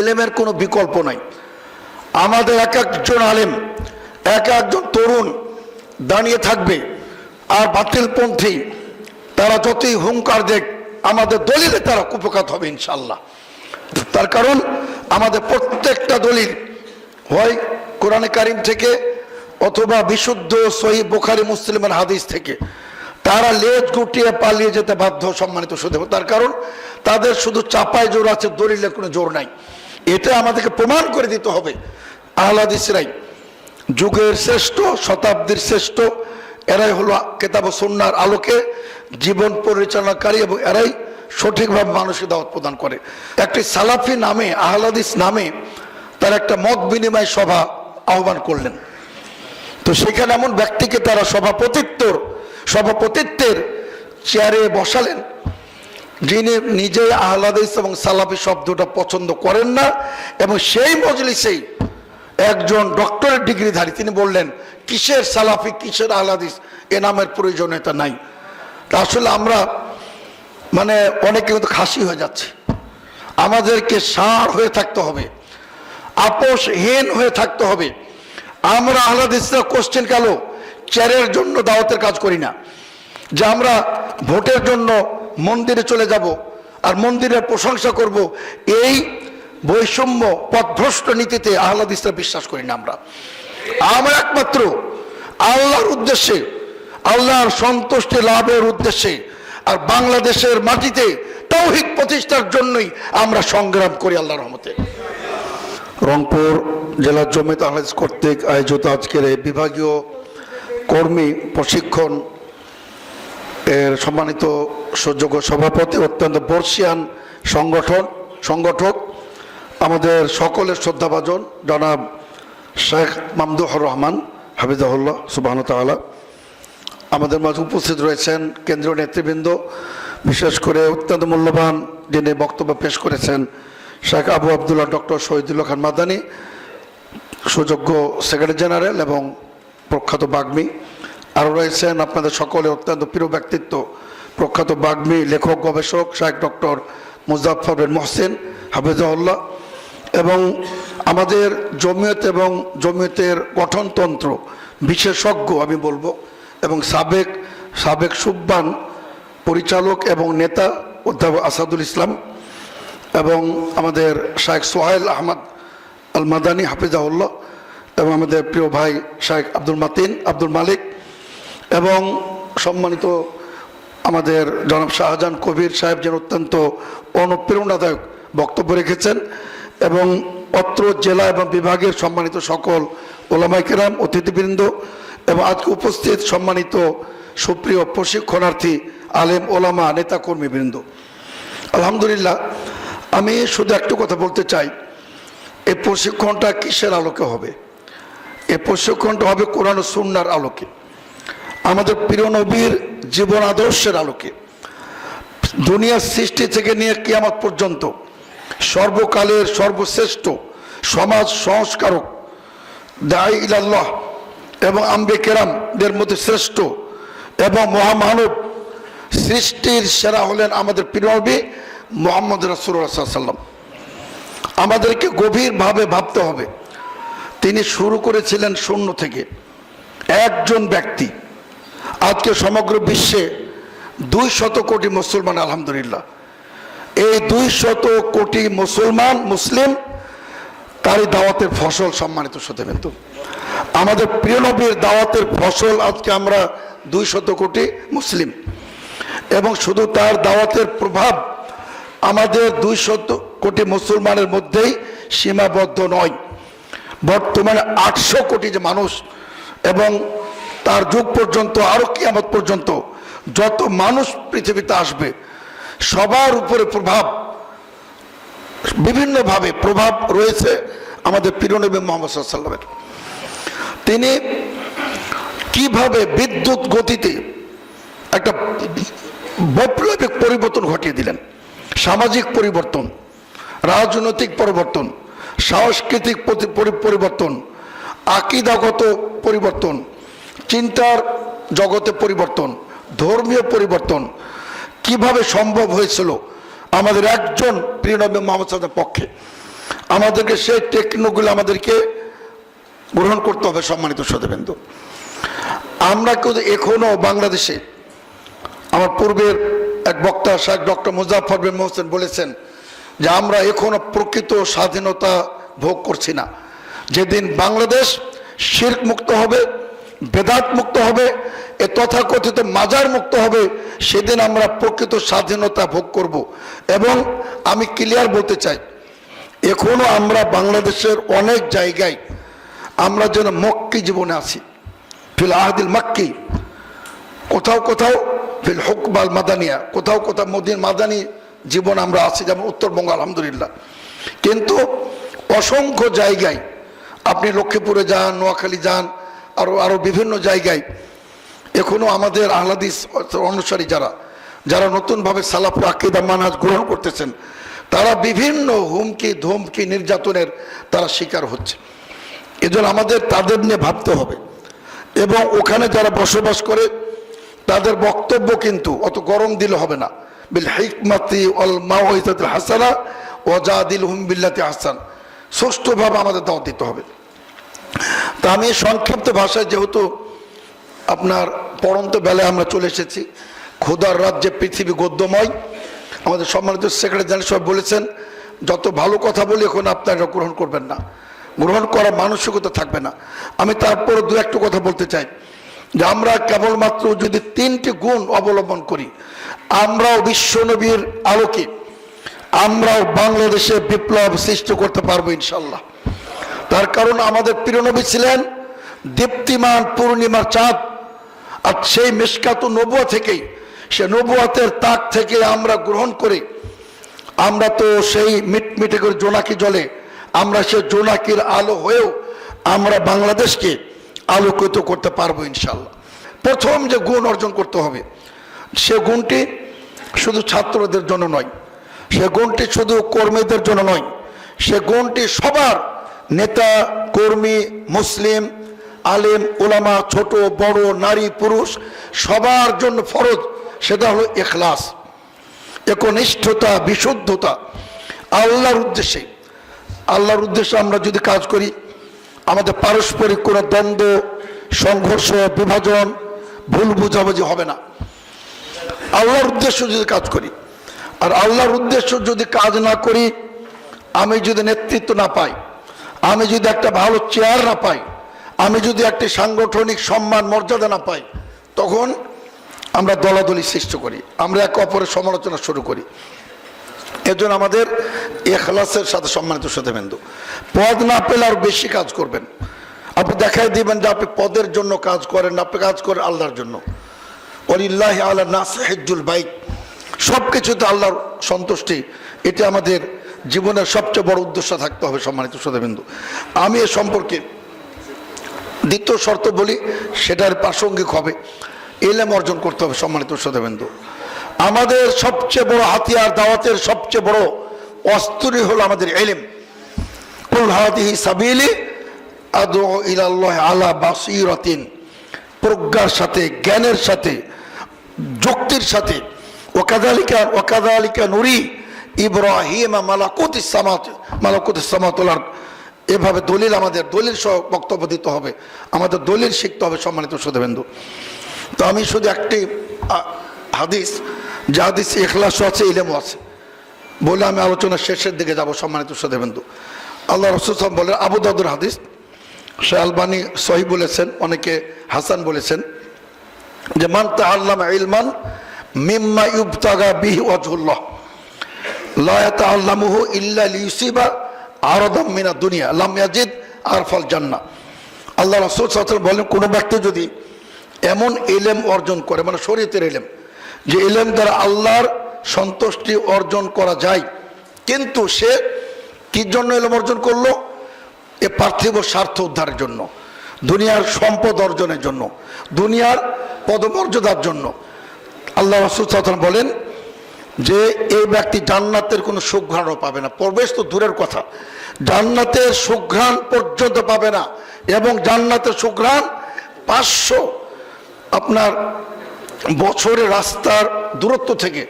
এলেমের কোনো বিকল্প নাই। আমাদের এক একজন আলেম, এক একজন তরুণ দাঁড়িয়ে থাকবে আর বাতিলপন্থী, তারা যতই হুঙ্কার দেখ, আমাদের দলিলে তারা কুপকাত হবে ইনশাল্লাহ তার কারণ আমাদের প্রত্যেকটা দলিল হয় কোরআনে কারিম থেকে অথবা বিশুদ্ধ সহি বোখারি মুসলিমের হাদিস থেকে। তারা লেজ গুটিয়ে পালিয়ে যেতে বাধ্য সম্মানিত শুধু। তার কারণ তাদের শুধু চাপায় জোর আছে দলিলে কোনো জোর নাই। এটা আমাদেরকে প্রমাণ করে দিতে হবে। আহলাদিসরাই যুগের শ্রেষ্ঠ, শতাব্দীর শ্রেষ্ঠ, এরাই হলো কেতাব সন্ন্যার আলোকে জীবন পরিচালনাকারী এবং এরাই সঠিকভাবে মানুষকে দাওয়াত প্রদান করে। একটি সালাফি নামে, আহলাদিস নামে তার একটা মত বিনিময় সভা আহ্বান করলেন। তো সেখানে এমন ব্যক্তিকে তারা সভাপতিত্বর, সভাপতিত্বের চেয়ারে বসালেন। যিনি নিজে আহলাদিস এবং সালাফি শব্দটা পছন্দ করেন না, এবং সেই মজলিসেই একজন ডক্টরের ডিগ্রিধারী, তিনি বললেন, কিসের সালাফি, কিসের আহলাদিস এ নামের প্রয়োজনীয়তা নাই। আসলে আমরা মানে অনেকে কিন্তু খাসি হয়ে যাচ্ছে। আমাদেরকে সার হয়ে থাকতে হবে, আপোষহীন হয়ে থাকতে হবে। আমরা আহলাদিসরা কোশ্চেন গেল চেয়ারের জন্য দাওয়াতের কাজ করি না। যে আমরা ভোটের জন্য মন্দিরে চলে যাব আর মন্দিরের প্রশংসা করব, এই বৈষম্য পথভ্রষ্ট নীতিতে আহলাদিসরা বিশ্বাস করি না আমরা। আমরা একমাত্র আল্লাহর উদ্দেশ্যে, আল্লাহর সন্তুষ্টি লাভের উদ্দেশ্যে আর বাংলাদেশের মাটিতে তৌহিক প্রতিষ্ঠার জন্যই আমরা সংগ্রাম করি আল্লাহর রহমতে। রংপুর জেলার জমিত আহলাদ কর্তৃক আয়োজিত আজকের এই বিভাগীয় কর্মী প্রশিক্ষণ এর সম্মানিত সুযোগ্য সভাপতি, অত্যন্ত বর্ষিয়ান সংগঠন, সংগঠক, আমাদের সকলের শ্রদ্ধাভাজন জনাব শেখ মামদুহর রহমান, হাফিজাহুল্লাহ সুবাহন তাআলা। আমাদের মাঝে উপস্থিত রয়েছেন কেন্দ্রীয় নেতৃবৃন্দ, বিশেষ করে অত্যন্ত মূল্যবান যিনি বক্তব্য পেশ করেছেন, শেখ আবু আবদুল্লাহ ডক্টর শহীদুল্লাহ খান মাদানি, সুযোগ্য সেক্রেটারি জেনারেল এবং প্রখ্যাত বাগ্মী। আরও রয়েছেন আপনাদের সকলে অত্যন্ত প্রিয় ব্যক্তিত্ব প্রখ্যাত বাগ্মী লেখক, গবেষক শেখ ডক্টর মুজাফর বিন মহসিন হাফিজাউল্লাহ এবং আমাদের জমিয়ত এবং জমিয়তের গঠনতন্ত্র বিশেষজ্ঞ আমি বলব এবং সাবেক সাবেক সুব্বান পরিচালক এবং নেতা অধ্যাপক আসাদুল ইসলাম এবং আমাদের শাহেখ সোহাইল আহমদ আল মাদানী হাফিজাউল্লাহ এবং আমাদের প্রিয় ভাই শাহেখ আব্দুল মাতিন, আব্দুল মালিক এবং সম্মানিত আমাদের জনাব শাহজাহান কবির সাহেব যেন অত্যন্ত অনুপ্রেরণাদায়ক বক্তব্য রেখেছেন এবং অত্র জেলা এবং বিভাগের সম্মানিত সকল ওলামাই কেরাম, অতিথিবৃন্দ এবং আজকে উপস্থিত সম্মানিত সুপ্রিয় প্রশিক্ষণার্থী, আলেম, ওলামা, নেতাকর্মীবৃন্দ। আলহামদুলিল্লাহ, আমি শুধু একটু কথা বলতে চাই এই প্রশিক্ষণটা কিসের আলোকে হবে? এই প্রশিক্ষণটা হবে কোরআন সুন্নার আলোকে। আমাদের প্রিয় নবীর জীবন আদর্শের আলোকে। দুনিয়ার সৃষ্টি থেকে নিয়ে কিয়ামত পর্যন্ত সর্বকালের সর্বশ্রেষ্ঠ সমাজ সংস্কারক দায় ইলাল্লাহ এবং আম্বে কেরামদের মধ্যে শ্রেষ্ঠ এবং মহামানব সৃষ্টির সেরা হলেন আমাদের প্রিয় নবী মোহাম্মদ রাসুল্লাহ আমাদেরকে গভীরভাবে ভাবতে হবে। তিনি শুরু করেছিলেন শূন্য থেকে। একজন ব্যক্তি আজকে সমগ্র বিশ্বে দুই শত কোটি মুসলমান, আলহামদুলিল্লাহ। এই দুই শত কোটি মুসলমান, মুসলিম, তারই দাওয়াতের ফসল সম্মানিত কিন্তু আমাদের প্রিয় নবীর দাওয়াতের ফসল আজকে আমরা দুই শত কোটি মুসলিম। এবং শুধু তার দাওয়াতের প্রভাব আমাদের দুই শত কোটি মুসলমানের মধ্যেই সীমাবদ্ধ নয়। বর্তমানে আটশো কোটি যে মানুষ এবং তার যুগ পর্যন্ত আরও কিয়ামত পর্যন্ত যত মানুষ পৃথিবীতে আসবে, সবার উপরে প্রভাব, বিভিন্নভাবে প্রভাব রয়েছে আমাদের পিরনবী মোহাম্মদ সাল্লামের তিনি কীভাবে বিদ্যুৎ গতিতে একটা বৈপ্লবিক পরিবর্তন ঘটিয়ে দিলেন, সামাজিক পরিবর্তন, রাজনৈতিক পরিবর্তন, সাংস্কৃতিক পরিবর্তন, আকিদাগত পরিবর্তন চিন্তার জগতে পরিবর্তন, ধর্মীয় পরিবর্তন কীভাবে সম্ভব হয়েছিল আমাদের একজন প্রিয়নবী মোহাম্মদ পক্ষে? আমাদেরকে সেই টেকনোগুলো আমাদেরকে গ্রহণ করতে হবে সম্মানিত সদেবেন্দু আমরা কিন্তু এখনও বাংলাদেশে, আমার পূর্বের এক বক্তা শাহ ডক্টর মুজাফর বিন মোহসেন বলেছেন যে আমরা এখনও প্রকৃত স্বাধীনতা ভোগ করছি না। যেদিন বাংলাদেশ শির্ক মুক্ত হবে বেদাত মুক্ত হবে, এ তথাকথিত মাজার মুক্ত হবে, সেদিন আমরা প্রকৃত স্বাধীনতা ভোগ করব। এবং আমি ক্লিয়ার বলতে চাই, এখনও আমরা বাংলাদেশের অনেক জায়গায় আমরা যেন মক্কি জীবনে আছি। ফিল আহদিল মাক্কি, কোথাও কোথাও ফিল হুকবাল মাদানিয়া, কোথাও কোথাও মদিন মাদানি জীবন আমরা আছি, যেমন উত্তরবঙ্গ, আলহামদুলিল্লাহ। কিন্তু অসংখ্য জায়গায় আপনি লক্ষ্মীপুরে যান, নোয়াখালী যান আরও আরও বিভিন্ন জায়গায়। এখনও আমাদের আহ্লাদিস অনুসারী যারা যারা নতুনভাবে সালাফুর আকিদা মানহাজ গ্রহণ করতেছেন, তারা বিভিন্ন হুমকি, ধমকি নির্যাতনের তারা শিকার হচ্ছে। এজন্য আমাদের তাদের নিয়ে ভাবতে হবে। এবং ওখানে যারা বসবাস করে, তাদের বক্তব্য কিন্তু অত গরম দিলে হবে না। বিল হিকমাতি অল মাওয়াইতাতিল হাসানা ওয়াজাদিল হুম বিল্লাতি হাসান সুষ্ঠুভাবে আমাদের দাওয়াত দিতে হবে। তা আমি সংক্ষিপ্ত ভাষায় যেহেতু আপনার পড়ন্ত বেলায় আমরা চলে এসেছি, খোদার রাজ্যে পৃথিবী গদ্যময়। আমাদের সম্মানিত সেক্রেটারি জেনারেল সাহেব বলেছেন, যত ভালো কথা বলি এখন আপনারা গ্রহণ করবেন না। গ্রহণ করার মানসিকতা থাকবে না। আমি তারপর দু একটু কথা বলতে চাই, যে আমরা কেবলমাত্র যদি তিনটি গুণ অবলম্বন করি, আমরাও বিশ্বনবীর আলোকে আমরাও বাংলাদেশে বিপ্লব সৃষ্টি করতে পারব ইনশাল্লাহ তার কারণ আমাদের প্রিয়নবী ছিলেন দীপ্তিমান পূর্ণিমার চাঁদ। আর সেই মিসকাত নবুয়া থেকেই, সে নবুয়াতের তাক থেকে আমরা গ্রহণ করে। আমরা তো সেই মিটমিটে করে জোনাকি জলে, আমরা সে জোনাকির আলো হয়েও আমরা বাংলাদেশকে আলোকিত করতে পারব ইনশাল্লাহ প্রথম যে গুণ অর্জন করতে হবে, সে গুণটি শুধু ছাত্রদের জন্য নয়, সে গুণটি শুধু কর্মীদের জন্য নয়, সে গুণটি সবার নেতা, কর্মী, মুসলিম, আলেম ওলামা ছোট, বড়, নারী, পুরুষ, সবার জন্য ফরজ, সেটা হলো এখলাস, একনিষ্ঠতা, বিশুদ্ধতা, আল্লাহর উদ্দেশ্যে। আল্লাহর উদ্দেশ্যে আমরা যদি কাজ করি, আমাদের পারস্পরিক কোনো দ্বন্দ্ব, সংঘর্ষ, বিভাজন, ভুল বুঝাবুঝি হবে না। আল্লাহর উদ্দেশ্য যদি কাজ করি, আর আল্লাহর উদ্দেশ্য যদি কাজ না করি, আমি যদি নেতৃত্ব না পাই আমি যদি একটা ভালো চেয়ার না পাই, আমি যদি একটি সাংগঠনিক সম্মান, মর্যাদা না পাই, তখন আমরা দলাদলি সৃষ্টি করি, আমরা একে অপরের সমালোচনা শুরু করি। এজন্য আমাদের এখলাসের সাথে সম্মানিত সত্যবেন্দু পদ না পেলে আর বেশি কাজ করবেন। আপনি দেখাই দিবেন যে আপনি পদের জন্য কাজ করেন, আপনি কাজ করেন আল্লাহর জন্য। অলিল্লাহ আল্লাহ নাস হেজুল বাইক সব কিছুতে আল্লাহর সন্তুষ্টি, এটা আমাদের জীবনের সবচেয়ে বড় উদ্দেশ্য থাকতে হবে সম্মানিত সত্যবিন্দু আমি এ সম্পর্কে দ্বিতীয় শর্ত বলি, সেটার প্রাসঙ্গিক হবে। এলেম অর্জন করতে হবে সম্মানিত সত্যবিন্দু আমাদের সবচেয়ে বড় হাতিয়ার, দাওয়াতের সবচেয়ে বড় অস্ত্রই হলো আমাদের এলেম। কুল সাবিলি আলা প্রজ্ঞার সাথে, জ্ঞানের সাথে, যুক্তির সাথে। ওকাদালিকা ওকাদালিকা নুরি ইব্রাহিম মালাকুত ইসামাত মালাকুত ইসামাতুল্লাহ এভাবে দলিল আমাদের, দলিল সহ বক্তব্য দিতে হবে। আমাদের দলিল শিখতে হবে সম্মানিত সুধবেন্দু তো আমি শুধু একটি হাদিস, যে হাদিস এখলাসও আছে, ইলেমও আছে। বলে আমি আলোচনা শেষের দিকে যাব সম্মানিত সুধবেন্দু আল্লাহ রসুল সাহেব বলেন, আবু দাদুর হাদিস, সে আলবানি সহি বলেছেন, অনেকে হাসান বলেছেন, যে, মান আল্লাহ ইলমান মিম্মা ইউবতাগা বিহি ওয়াজহুল্লাহ। ইল্লা দুনিয়া, লাম ইয়াজিদ আরফাল জান্নাহ আল্লাহ রাসূল বলেন, কোন ব্যক্তি যদি এমন এলেম অর্জন করে মানে শরীয়তের এলেম যে এলেম দ্বারা আল্লাহর সন্তুষ্টি অর্জন করা যায়, কিন্তু সে কি জন্য এলেম অর্জন করল? এ পার্থিব স্বার্থ উদ্ধারের জন্য, দুনিয়ার সম্পদ অর্জনের জন্য, দুনিয়ার পদমর্যাদার জন্য। আল্লাহ রসুল সাল্লাল্লাহু বলেন যে এই ব্যক্তি জান্নাতের কোনো সুঘ্রাণও পাবে না। প্রবেশ তো দূরের কথা। জান্নাতের সুঘ্রাণ পর্যন্ত পাবে না এবং জান্নাতের সুঘ্রাণ পাঁচশো আপনার বছরের রাস্তার দূরত্ব থেকে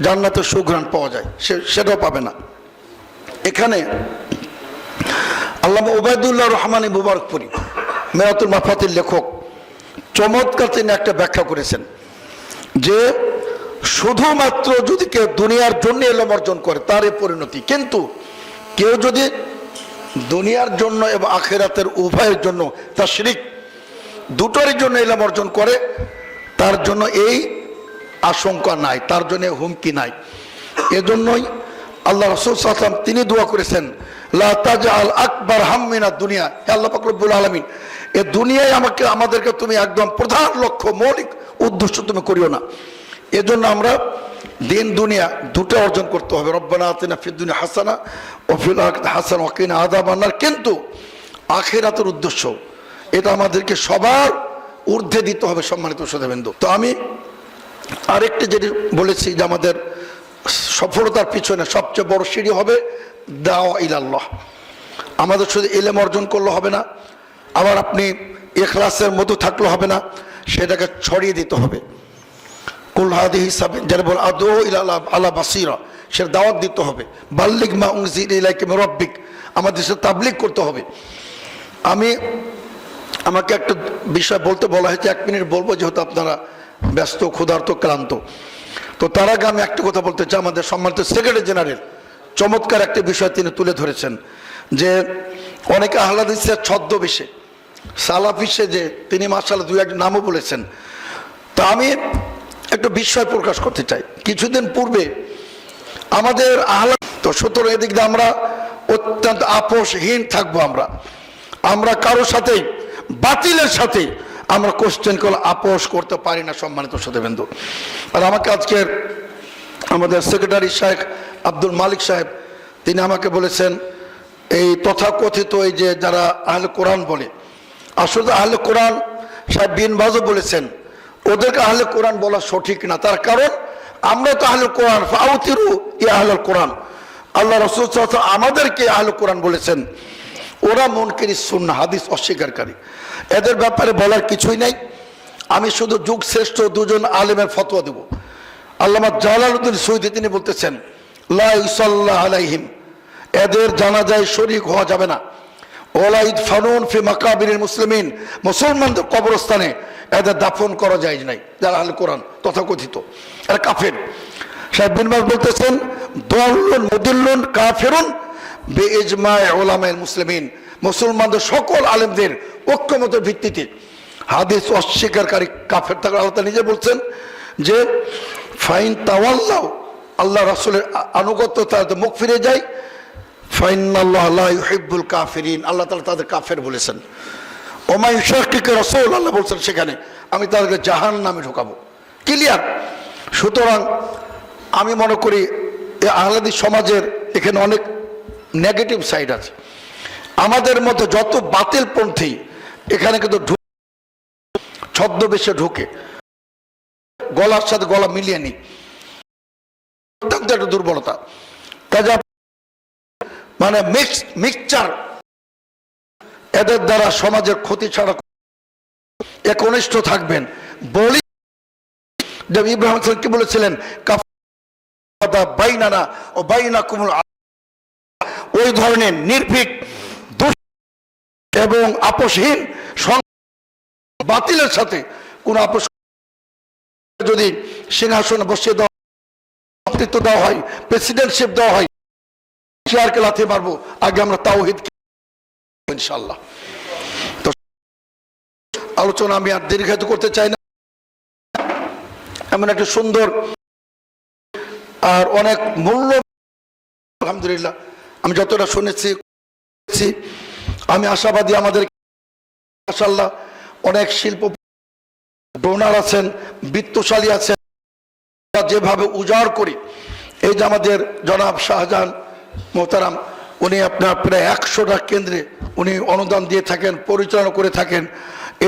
জান্নাতের সুঘ্রাণ পাওয়া যায়। সে, সেটাও পাবে না। এখানে আল্লাহ ওবায়দুল্লাহ রহমানী মুবারকপুরি মেরাতুল মাফাতের লেখক, চমৎকার তিনি একটা ব্যাখ্যা করেছেন যে শুধুমাত্র যদি কেউ দুনিয়ার জন্য এলম অর্জন করে তার পরিণতি। কিন্তু কেউ যদি দুনিয়ার জন্য এবং আখেরাতের উভয়ের জন্য তার শিরিক দুটোরই জন্য এলম অর্জন করে, তার জন্য এই আশঙ্কা নাই, তার জন্য হুমকি নাই। এজন্যই আল্লাহ রসুল সাল্লাম তিনি দোয়া করেছেন, লা তাজআল আকবার হাম্মিনা দুনিয়া। হে আল্লাহ পাক রব্বুল আলামিন, এ দুনিয়ায় আমাকে, আমাদেরকে তুমি একদম প্রধান লক্ষ্য, মৌলিক উদ্দেশ্য তুমি করিও না। এজন্য আমরা দিন, দুনিয়া দুটো অর্জন করতে হবে। রব্বানা আতিনা ফিদ দুনিয়া হাসানা ও ফিল আখিরাতি হাসানা ওয়া কিনা আযাবান্নার কিন্তু আখিরাতের উদ্দেশ্য, এটা আমাদেরকে সবার ঊর্ধ্বে দিতে হবে সম্মানিত শ্রোতাবিন্দু। তো আমি আরেকটি যেটি বলেছি যে আমাদের সফলতার পিছনে সবচেয়ে বড় সিঁড়ি হবে দাওয়া ইলাল্লাহ। আমাদের শুধু এলেম অর্জন করলে হবে না, আবার আপনি এখলাসের মতো থাকলে হবে না, সেটাকে ছড়িয়ে দিতে হবে। কুলহাদি হিসাবে যারা বল আদৌ আলা বাসিরা। সে দাওয়াত দিতে হবে। বাল্লিক মা উংজির ইলাইকে রব্বিক। আমাদের সে তাবলিক করতে হবে। আমি, আমাকে একটা বিষয় বলতে বলা হয়েছে, এক মিনিট বলব, যেহেতু আপনারা ব্যস্ত, ক্ষুধার্ত, ক্লান্ত। তো তার আগে আমি একটা কথা বলতে চাই, আমাদের সম্মানিত সেক্রেটারি জেনারেল। চমৎকার একটা বিষয় তিনি তুলে ধরেছেন, যে অনেকে আহ্লাদিসের ছদ্মবেশে সালাফিসে যে তিনি মার্শাল দুই এক নামও বলেছেন। তা আমি একটু বিস্ময় প্রকাশ করতে চাই। কিছুদিন পূর্বে আমাদের আহ্লাদ তো সুতরাং, এদিক দিয়ে আমরা অত্যন্ত আপোষহীন থাকব আমরা। আমরা কারোর সাথে, বাতিলের সাথে আমরা কোশ্চেন করলে আপোষ করতে পারি না, সম্মানিত সদেবেন্দু আর আমাকে আজকের আমাদের সেক্রেটারি সাহেব আব্দুল মালিক সাহেব, তিনি আমাকে বলেছেন, এই তথাকথিত এই যে যারা আহলে কোরআন বলে, আসলে আহলে কোরআন সাহেব বিন বাজও বলেছেন ওদেরকে আহলে কোরআন বলা সঠিক না। তার কারণ আমরা তো আহলে কোরআন, ফাউতিরু ই আহলে কোরআন। আল্লাহ রসুল আমাদেরকে আহলে কোরআন বলেছেন। ওরা মনকেরি শূন্য হাদিস অস্বীকারী। এদের ব্যাপারে বলার কিছুই নাই। আমি শুধু যুগ শ্রেষ্ঠ দুজন আলেমের ফতোয়া দেব। আল্লামা জালালউদ্দিন সৈদি তিনি বলতেছেন, লা ইসাল্লাহ আলাইহিম। এদের জানাজায় শরিক হওয়া যাবে না। ওলাইদ ফানুন ফি মাকাবির মুসলিমিন। মুসলমানদের কবরস্থানে এদের দাফন করা যায় নাই, যারা আল কোরআন তথাকথিত। এরা কাফের। সাহেব বিন বলতেছেন দল্লুন মদুল্লুন, কাফেরুন বে ইজমায় ওলামায় মুসলিমিন, মুসলমানদের সকল আলেমদের ঐক্যমতের ভিত্তিতে। হাদিস অস্বীকারী কাফের থাকার আল্লাহ নিজে বলছেন যে, ফাইন তাওয়াল্লাহ আল্লাহ রাসুলের আনুগত্য তাদের মুখ ফিরে যায় ফাইন আল্লাহ লা ইউহিব্বুল কাফিরিন, আল্লাহ তালা তাদের কাফের বলেছেন। ওমাই শাকিকে রসুল আল্লাহ বলছেন সেখানে, আমি তাদেরকে জাহান নামে ঢোকাবো। ক্লিয়ার? সুতরাং আমি মনে করি এই আহলাদি সমাজের এখানে অনেক নেগেটিভ সাইড আছে। আমাদের মতো যত বাতিল পন্থী এখানে কিন্তু ছদ্মবেশে ঢুকে, গলার সাথে গলা মিলিয়ে নি অত্যন্ত একটা দুর্বলতা মানে মিক্স মিক্সচার এদের দ্বারা সমাজের ক্ষতি ছাড়া একনিষ্ঠ থাকবেন। বলি যে ইব্রাহিম কি বলেছিলেন? বাইনানা ও বাইনা ওই ধরনের নির্ভীক এবং আপোষহীন সং- বাতিলের সাথে কোন আপোষ যদি সিংহাসনে বসিয়ে দেওয়া দেওয়া হয় প্রেসিডেন্টশিপ দেওয়া হয় চেয়ারকে মারবো, আগে আমরা তাওহিদ ইনশাল্লাহ তো আলোচনা আমি আর দীর্ঘায়িত করতে চাই না। এমন একটা সুন্দর আর অনেক মূল্য আলহামদুলিল্লাহ, আমি যতটা শুনেছি আমি আশাবাদী আমাদের মাশাআল্লাহ অনেক শিল্প ডোনার আছেন, বিত্তশালী আছেন যেভাবে উজাড় করি, এই যে আমাদের জনাব শাহজাহান মোহতারাম উনি আপনার প্রায় একশোটা কেন্দ্রে উনি অনুদান দিয়ে থাকেন, পরিচালনা করে থাকেন।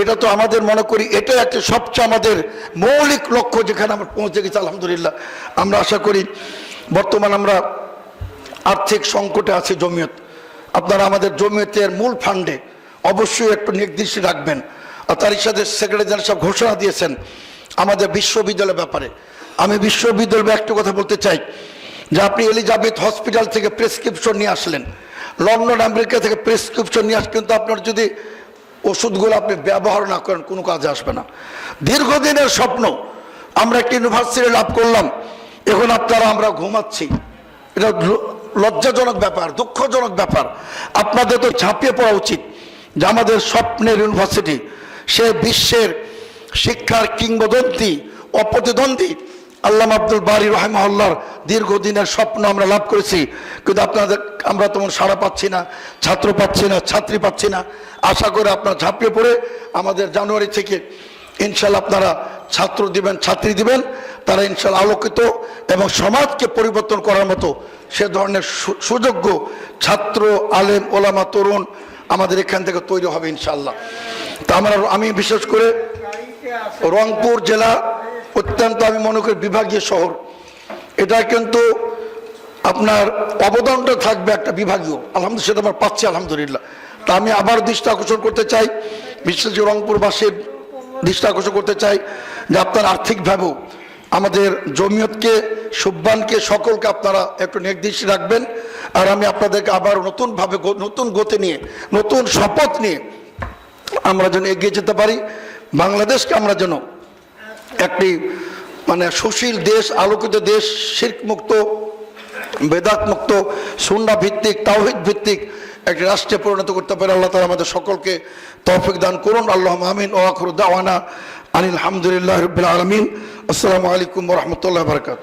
এটা তো আমাদের মনে করি এটা একটা সবচেয়ে আমাদের মৌলিক লক্ষ্য যেখানে আমরা পৌঁছে গেছি, আলহামদুলিল্লাহ। আমরা আশা করি বর্তমান আমরা আর্থিক সংকটে আছে জমিয়ত। আপনারা আমাদের জমিয়তের মূল ফান্ডে অবশ্যই একটু নির্দিষ্ট রাখবেন। আর তারই সাথে সেক্রেটারি জেনারেল সাহেব ঘোষণা দিয়েছেন আমাদের বিশ্ববিদ্যালয়ের ব্যাপারে। আমি বিশ্ববিদ্যালয়ে একটা কথা বলতে চাই। যে আপনি এলিজাবেথ হসপিটাল থেকে প্রেসক্রিপশন নিয়ে আসলেন, লন্ডন, আমেরিকা থেকে প্রেসক্রিপশন নিয়ে আস কিন্তু আপনার যদি ওষুধগুলো আপনি ব্যবহার না করেন, কোনো কাজে আসবে না। দীর্ঘদিনের স্বপ্ন, আমরা একটি ইউনিভার্সিটি লাভ করলাম, এখন আপনারা, আমরা ঘুমাচ্ছি। এটা লজ্জাজনক ব্যাপার, দুঃখজনক ব্যাপার। আপনাদের তো ঝাঁপিয়ে পড়া উচিত যে আমাদের স্বপ্নের ইউনিভার্সিটি সে বিশ্বের শিক্ষার কিংবদন্তি, অপ্রতিদ্বন্দ্বী আল্লাহ আব্দুল বারি রহমাল্লার দীর্ঘদিনের স্বপ্ন আমরা লাভ করেছি। কিন্তু আপনাদের, আমরা তেমন সাড়া পাচ্ছি না, ছাত্র পাচ্ছি না, ছাত্রী পাচ্ছি না। আশা করে আপনারা ঝাঁপিয়ে পড়ে আমাদের জানুয়ারি থেকে ইনশাল্লাহ আপনারা ছাত্র দিবেন, ছাত্রী দিবেন। তারা ইনশাল্লাহ আলোকিত এবং সমাজকে পরিবর্তন করার মতো সে ধরনের সুযোগ্য ছাত্র, আলেম, ওলামা, তরুণ আমাদের এখান থেকে তৈরি হবে ইনশাল্লাহ তা আমরা, আমি বিশেষ করে রংপুর জেলা অত্যন্ত আমি মনে করি বিভাগীয় শহর। এটা কিন্তু আপনার অবদানটা থাকবে একটা বিভাগীয়। আলহামদুলিল্লাহ, সেটা আমার পাচ্ছি, আলহামদুলিল্লাহ। তা আমি আবার দৃষ্টি আকর্ষণ করতে চাই বিশেষ রংপুরবাসীর দৃষ্টি আকর্ষণ করতে চাই, যে আপনার আর্থিকভাবেও আমাদের জমিয়তকে, সুব্বানকে, সকলকে আপনারা একটু নির্দিষ্ট রাখবেন। আর আমি আপনাদেরকে আবার নতুনভাবে নতুন গতি নিয়ে, নতুন শপথ নিয়ে আমরা যেন এগিয়ে যেতে পারি। বাংলাদেশকে আমরা যেন একটি মানে সুশীল দেশ, আলোকিত দেশ শির্ক মুক্ত বেদাত মুক্ত সুন্না ভিত্তিক তাওহিদ ভিত্তিক একটি রাষ্ট্রে পরিণত করতে পারে আল্লাহ তালা আমাদের সকলকে তৌফিক দান করুন। আল্লাহ আমিন। ও আখরুদ্দাওয়ানা আনিল হামদুলিল্লাহ রবিল আলমিন। আসসালামু আলাইকুম রহমতুল্লাহ বারকাত